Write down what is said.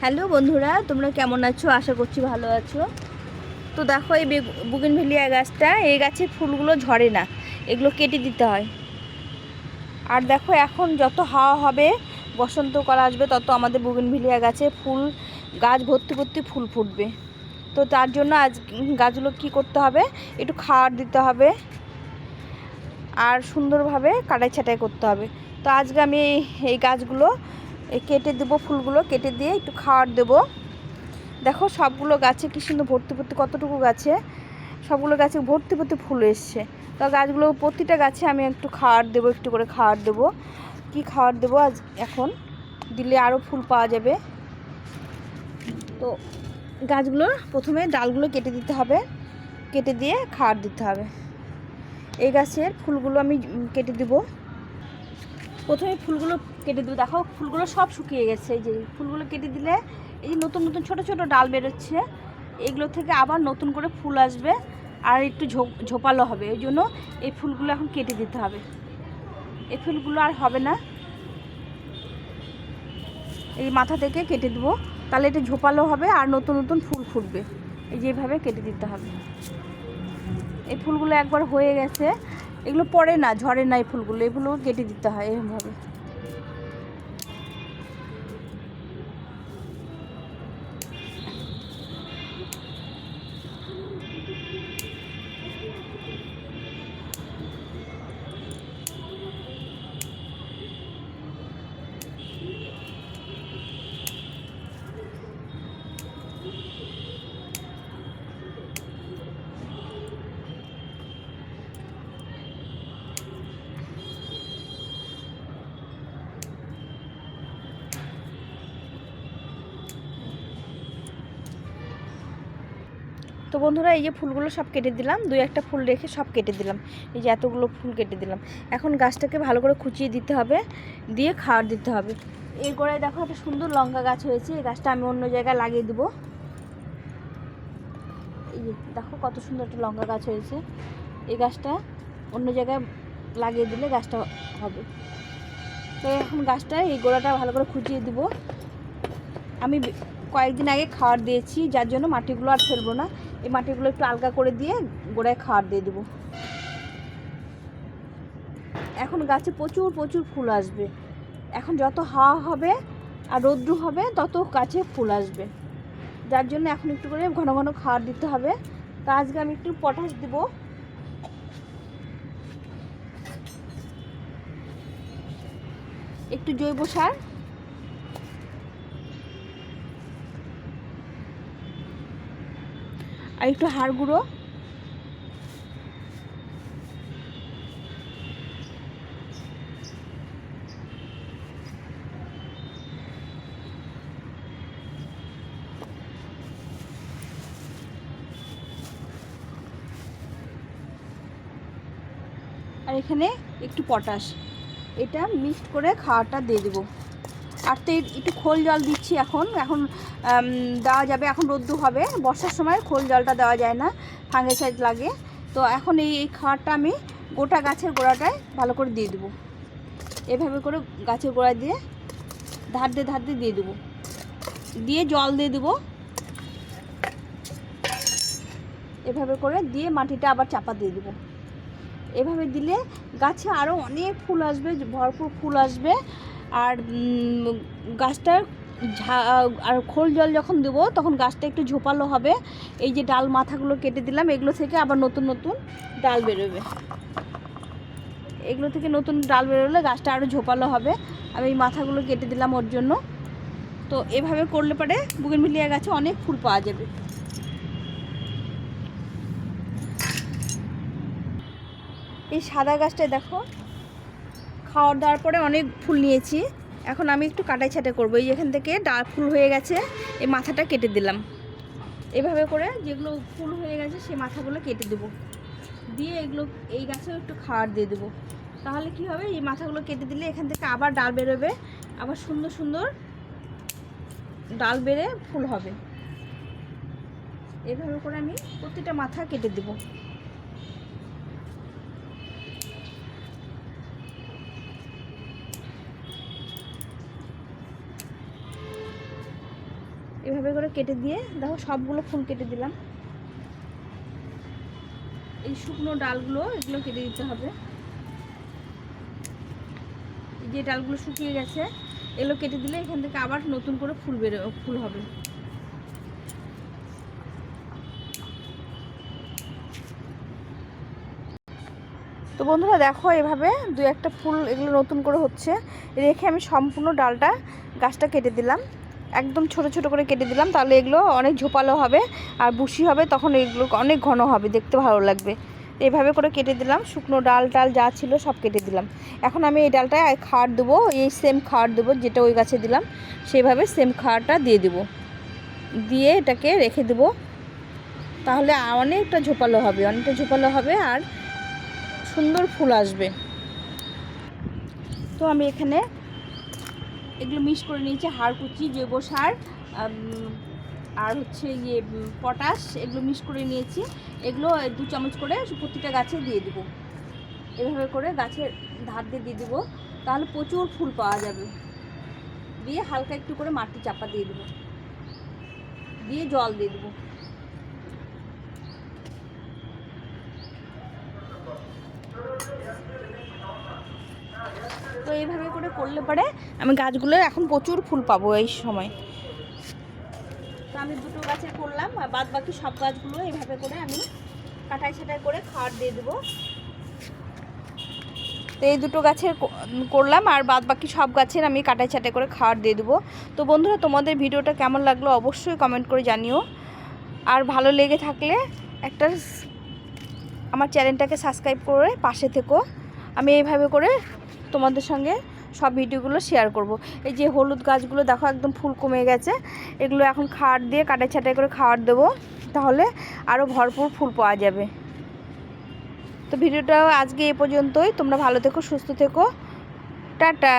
Hello বন্ধুরা, তোমরা কেমন আছো? আশা করছি ভালো আছো। তো দেখো, এই বুগিন ভেলিয়া গাছটা, এই গাছের ফুলগুলো ঝরে না, এগুলো কেটে দিতে হয়। আর দেখো, এখন যত হাওয়া হবে বসন্তকাল আসবে, তত আমাদের বুগিনভেলিয়া গাছে ফুল, গাছ ভর্তি ভর্তি ফুল ফুটবে। তো তার জন্য আজ গাছগুলো কি করতে হবে? একটু খাওয়ার দিতে হবে। আর সুন্দরভাবে কাটাই ছাটাই করতে হবে। তো আজকে আমি এই- গাছগুলো কেটে দেবো ফুলগুলো, কেটে দিয়ে একটু খাওয়ার দেবো। দেখো সবগুলো গাছে কি সুন্দর ভর্তি ভর্তি, কতটুকু গাছে? সবগুলো গাছে ভর্তি ভর্তি ফুল এসছে। তো গাছগুলো, প্রতিটা গাছে আমি একটু খাওয়ার দেবো, একটু করে খাওয়ার দেবো। কি খাওয়ার দেবো আজ? এখন দিলে আরও ফুল পাওয়া যাবে। তো গাছগুলো, প্রথমে ডালগুলো কেটে দিতে হবে। কেটে দিয়ে খাওয়ার দিতে হবে। এই গাছের ফুলগুলো আমি কেটে দেবো। প্রথমে ফুলগুলো কেটে দেবো। দেখো, ফুলগুলো সব শুকিয়ে গেছে। এই যে ফুলগুলো কেটে দিলে এই যে নতুন নতুন ছোট ছোট ডাল বেরোচ্ছে। এগুলো থেকে আবার নতুন করে ফুল আসবে আর একটু ঝোপ, ঝোপালো হবে। ওই জন্য এই ফুলগুলো এখন কেটে দিতে হবে। এই ফুলগুলো আর হবে না। এই মাথা থেকে কেটে দেবো। তাহলে এটা ঝোপালো হবে আর নতুন নতুন ফুল ফুটবে। এই যেভাবে কেটে দিতে হবে। এই ফুলগুলো একবার হয়ে গেছে। এগুলো পড়ে না ঝরে না এই ফুলগুলো এগুলো কেটে দিতে হয় এরকমভাবে তো বন্ধুরা, এই যে ফুলগুলো সব কেটে দিলাম। দুই একটা ফুল রেখে সব কেটে দিলাম। এই যে এতগুলো ফুল কেটে দিলাম। এখন গাছটাকে ভালো করে খুঁচিয়ে দিতে হবে, দিয়ে খাওয়ার দিতে হবে। এই গোড়ায় দেখো, একটা সুন্দর লঙ্কা গাছ হয়েছে। এই গাছটা আমি অন্য জায়গায় লাগিয়ে দেবো। এই দেখো, কত সুন্দর একটা লঙ্কা গাছ হয়েছে। এই গাছটা অন্য জায়গায় লাগিয়ে দিলে গাছটা হবে। তো এখন গাছটা, এই গোড়াটা ভালো করে খুঁচিয়ে দিব। আমি কয়েকদিন আগে খাওয়ার দিয়েছি, যার জন্য মাটিগুলো আর ফেলব না। এই মাটিগুলো একটু আলগা করে দিয়ে গোড়ায় খাওয়ার দিয়ে দেবো। এখন গাছে প্রচুর প্রচুর ফুল আসবে। এখন যত হাওয়া হবে আর রৌদ্র হবে, তত গাছে ফুল আসবে। যার জন্য এখন একটু করে ঘন ঘন খাওয়ার দিতে হবে। তা আজকে আমি একটু পটাশ দেব। একটু জৈব সার আর একটু হাড় গুঁড়ো। আর এখানে একটু পটাশ। এটা মিক্সড করে খাওয়াটা দিয়ে দেবো। আর তো একটু খোল জল দিচ্ছি এখন। এখন দেওয়া যাবে, এখন রোদ্দু হবে। বর্ষার সময় খোল জলটা দেওয়া যায় না, ফাঙ্গিসাইড লাগে। তো এখন এই এই খাওয়ারটা আমি গোটা গাছের গোড়াটায় ভালো করে দিয়ে দেবো। এভাবে করে গাছের গোড়ায় দিয়ে ধার দিয়ে ধার দিয়ে দিয়ে দেবো। দিয়ে জল দিয়ে দেবো। এভাবে করে দিয়ে মাটিটা আবার চাপা দিয়ে দেবো। এভাবে দিলে গাছে আরও অনেক ফুল আসবে, ভরপুর ফুল আসবে। আর গাছটার ঝা, আর খোল জল যখন দেবো, তখন গাছটা একটু ঝোপালো হবে। এই যে ডাল মাথাগুলো কেটে দিলাম, এগুলো থেকে আবার নতুন নতুন ডাল বেরোবে। এগুলো থেকে নতুন ডাল বেরোলে গাছটা আরও ঝোপালো হবে। আমি এই মাথাগুলো কেটে দিলাম ওর জন্য। তো এভাবে করলে পরে বুগেনভিলিয়া গাছে অনেক ফুল পাওয়া যাবে। এই সাদা গাছটায় দেখো। খাওয়ার দেওয়ার পরে অনেক ফুল নিয়েছি। এখন আমি একটু কাটাই ছাটাই করব। এই এখান থেকে ডাল ফুল হয়ে গেছে। এই মাথাটা কেটে দিলাম। এভাবে করে যেগুলো ফুল হয়ে গেছে সেই মাথাগুলো কেটে দেবো। দিয়ে এগুলো, এই গাছেও একটু খাওয়ার দিয়ে দেবো। তাহলে কি হবে? এই মাথাগুলো কেটে দিলে এখান থেকে আবার ডাল বেরোবে। আবার সুন্দর সুন্দর ডাল বেড়ে ফুল হবে। এভাবে করে আমি প্রতিটা মাথা কেটে দেবো। এভাবে করে কেটে দিয়ে দেখো সবগুলো ফুল কেটে দিলাম। এই শুকনো ডালগুলো, এগুলো কেটে দিতে হবে। যে ডালগুলো শুকিয়ে গেছে, এগুলো কেটে দিলে এখান থেকে আবার নতুন করে ফুল বেরো, ফুল হবে। তো বন্ধুরা দেখো এভাবে দু একটা ফুল এগুলো নতুন করে হচ্ছে। রেখে আমি সম্পূর্ণ ডালটা, গাছটা কেটে দিলাম। একদম ছোট ছোট করে কেটে দিলাম, তাহলে এগুলো অনেক ঝোপালো হবে আর বুশি হবে, তখন এগুলো অনেক ঘন হবে, দেখতে ভালো লাগবে। এভাবে করে কেটে দিলাম, শুকনো ডাল টাল যা ছিল সব কেটে দিলাম। এখন আমি এই ডালটা খাড় দেবো, এই সেম খাড় দেবো যেটা ওই গাছে দিলাম, সেভাবে সেম খাড়টা দিয়ে দেবো। দিয়ে এটাকে রেখে দেবো, তাহলে অনেকটা ঝোপালো হবে, অনেকটা ঝোপালো হবে আর সুন্দর ফুল আসবে। তো আমি এখানে এগুলো মিক্স করে নিয়েছি হাড়কুচি জৈব সার আর হচ্ছে ইয়ে পটাশ, এগুলো মিক্স করে নিয়েছি। এগুলো দু চামচ করে প্রতিটা গাছে দিয়ে দিব। এভাবে করে গাছের ধার দিয়ে দিয়ে দেবো। তাহলে প্রচুর ফুল পাওয়া যাবে। দিয়ে হালকা একটু করে মাটি চাপা দিয়ে দেবো। দিয়ে জল দিয়ে দেবো। এইভাবে করে করলে পরে আমি গাছগুলো এখন প্রচুর ফুল পাবো এই সময়। তো আমি দুটো গাছে করলাম, আর বাদ বাকি সব গাছগুলো এইভাবে করে আমি কাটাই ছাটাই করে খাওয়ার দিয়ে দেবো। তো এই দুটো গাছের করলাম, আর বাদ বাকি সব গাছের আমি কাটাই ছাটাই করে খাওয়ার দিয়ে দেবো। তো বন্ধুরা, তোমাদের ভিডিওটা কেমন লাগল অবশ্যই কমেন্ট করে জানিও। আর ভালো লেগে থাকলে একটা আমার চ্যানেলটাকে সাবস্ক্রাইব করে পাশে থেকো। আমি এইভাবে করে তোমাদের সঙ্গে সব ভিডিওগুলো শেয়ার করব। এই যে হলুদ গাছগুলো দেখো একদম ফুল কমে গেছে। এগুলো এখন খাওয়ার দিয়ে কাটাই ছাটাই করে খাওয়ার দেবো। তাহলে আরও ভরপুর ফুল পাওয়া যাবে। তো ভিডিওটা আজকে এ পর্যন্তই। তোমরা ভালো থেকো, সুস্থ থেকো। টাটা।